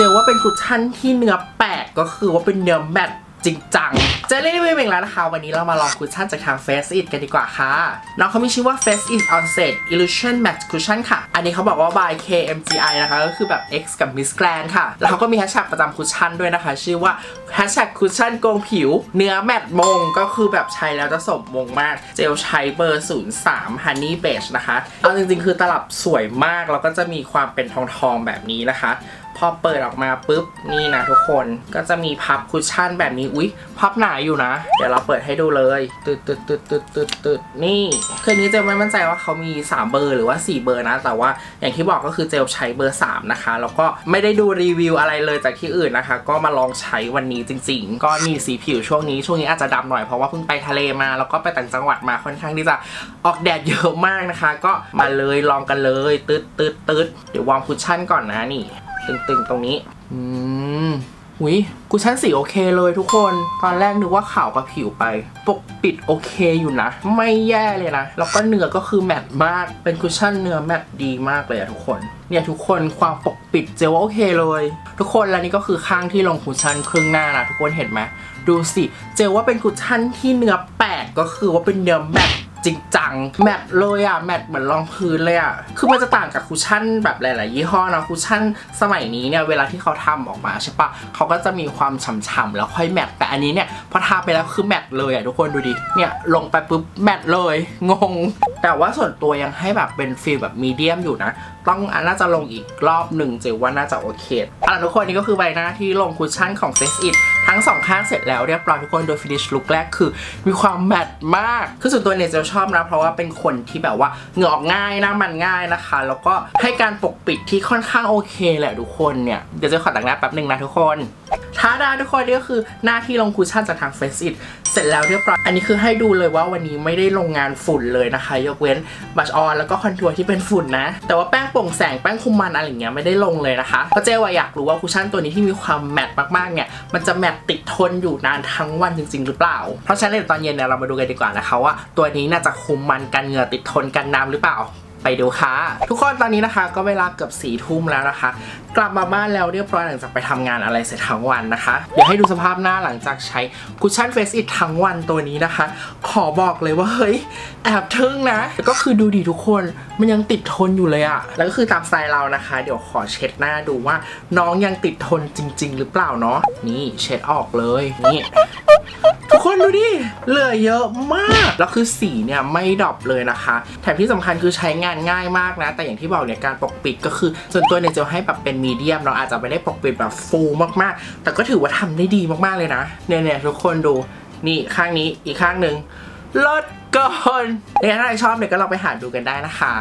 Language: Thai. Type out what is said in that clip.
เจลว่าเป็นคุชชั่นที่เนื้อแปลกก็คือว่าเป็นเนื้อแมตต์จริงจังเจอเล่นไม่เป็นแล้วนะคะ วันนี้เรามาลองคุชชั่นจากทาง Face It กันดีกว่าค่ะ น้องเขามีชื่อว่า Face It Onset Illusion Matte Cushion ค่ะ อันนี้เขาบอกว่า by KMGI นะคะ ก็คือแบบ X กับ Miss Grand ค่ะ แล้วเขาก็มีแฮชแท็กประจำคุชชั่นด้วยนะคะ ชื่อว่า Hashtag คุชชั่นโกงผิว เนื้อแมตต์มง ก็คือแบบใช้แล้วจะสมมงมาก เจลใช้เบอร์ 03 Honey Beige นะคะ เอาจริงๆ คือตลับสวยมาก แล้วก็จะมีความเป็นทองๆแบบนี้นะคะ พอเปิดออกมาปุ๊บนี่นะทุกคนก็จะมีพับคุชชั่นแบบนี้อุ๊ยพับหนาอยู่นะ เดี๋ยวเราเปิดให้ดูเลยตึดตึดตึดตึดตึดตึดนี่คืนนี้เจลไม่มั่นใจว่าเขามี 3 เบอร์หรือว่า 4 เบอร์นะ แต่ว่าอย่างที่บอกก็คือเจลใช้เบอร์ 3 นะคะ แล้วก็ไม่ได้ดูรีวิวอะไรเลยจากที่อื่นนะคะ ก็มาลองใช้วันนี้จริง ๆ ก็นี่สีผิวช่วงนี้ช่วงนี้อาจจะดำหน่อยเพราะว่าเพิ่งไปทะเลมาแล้วก็ไปต่างจังหวัดมาค่อนข้างที่จะออกแดดเยอะมากนะคะ ก็มาเลยลองกันเลยตึดตึดตึดเดี๋ยววางคุชชั่นก่อนนะนี่ ตึงๆตรงนี้ อืมหุยกูชั้นสีโอเคเลยทุกคน ตอนแรกนึกว่าขาวกับผิวไป ปกปิดโอเคอยู่นะ ไม่แย่เลยนะ แล้วก็เนื้อก็คือแมตต์มาก เป็นคุชชั่นเนื้อแมตต์ดีมากเลยอะทุกคน เนี่ยทุกคนความปกปิดเจลว่าโอเคเลย ทุกคนและนี่ก็คือข้างที่ลงคุชชั่นครึ่งหน้านะทุกคนเห็นไหมดูสิ เจลว่าเป็นคุชชั่นที่เนื้อแปลกก็คือว่าเป็นเนื้อแมตต์ จริงจังแมทเลยอะแมทเหมือนรองพื้นเลยอะคือมันจะต่างกับคุชชั่นแบบหลาย ๆ ยี่ห้อนะคุชชั่นสมัยนี้เนี่ยเวลาที่เขาทำออกมาใช่ปะเขาก็จะมีความฉ่ำๆแล้วค่อยแมทแต่อันนี้เนี่ยพอทาไปแล้วคือแมทเลยอะทุกคนดูดิเนี่ยลงไปปุ๊บแมทเลยงง แต่ว่าส่วนตัวยังให้แบบเป็นฟีลแบบมีเดียมอยู่นะต้องอันน่าจะลงอีกรอบหนึ่งเจว่าน่าจะโอเคอะทุกคนนี่ก็คือใบหน้าที่ลงคุชชั่นของ Face It ทั้งสองข้างเสร็จแล้วเรียบร้อยทุกคนโดย finish look แรกคือ มีความแมตต์มาก คือส่วนตัวเนี่ยจะชอบนะ เพราะว่าเป็นคนที่แบบว่าเหงื่อออกง่ายหน้ามันง่ายนะคะ แล้วก็ให้การปกปิดที่ค่อนข้างโอเคแหละทุกคนเนี่ยเดี๋ยวจะขอแต่งหน้าแป๊บหนึ่งนะทุกคน ท้าดาทุกคนนี่ก็คือหน้าที่ลงคุชชั่นจากทาง Face It เสร็จแล้วเรียบร้อย อันนี้คือให้ดูเลยว่าวันนี้ไม่ได้ลงงานฝุ่นเลยนะคะ ยกเว้นบัชออนแล้วก็คอนทัวร์ที่เป็นฝุ่นนะ แต่ว่าแป้งโปร่งแสงแป้งคุมมันอะไรเงี้ยไม่ได้ลงเลยนะคะเพราะเจ๊ว่าอยากรู้ว่าคุชชั่นตัวนี้ที่มีความแมตต์มากๆเนี่ยมันจะแมตต์ติดทนอยู่นานทั้งวันจริง ๆ หรือเปล่า เพราะฉะนั้นเดี๋ยวตอนเย็นเนี่ยเรามาดูกันดีกว่านะคะว่าตัวนี้น่าจะคุมมันกันเหงื่อติดทนกันน้ำหรือเปล่า ไปดูค่ะ ทุกคนตอนนี้นะคะก็เวลาเกือบสี่ทุ่มแล้วนะคะ กลับมาบ้านแล้วเรียบร้อยหลังจากไปทำงานอะไรเสร็จทั้งวันนะคะเดี๋ยวให้ดูสภาพหน้าหลังจากใช้คุชชั่นเฟสอิททั้งวันตัวนี้นะคะ ขอบอกเลยว่าเฮ้ยแอบทึ่งนะก็คือดูดิทุกคนมันยังติดทนอยู่เลยอะแล้วก็คือตามสไตล์เรานะคะ เดี๋ยวขอเช็ดหน้าดูว่าน้องยังติดทนจริง ๆ หรือเปล่าเนาะนี่เช็ดออกเลยนี่ คนดูดิ เหลือเยอะมาก แล้วคือสีเนี่ยไม่ดรอปเลยนะคะ แถมที่สำคัญคือใช้งานง่ายมากนะ แต่อย่างที่บอกเนี่ยการปกปิดก็คือส่วนตัวเนี่ยจะให้แบบเป็นมีเดียม เราอาจจะไม่ได้ปกปิดแบบฟูมากๆ แต่ก็ถือว่าทำได้ดีมากๆเลยนะ เนี่ยเนี่ยทุกคนดูนี่ข้างนี้อีกข้างหนึ่งลดก่อนเนี่ยถ้าใครชอบเนี่ยก็ลองไปหาดูกันได้นะคะ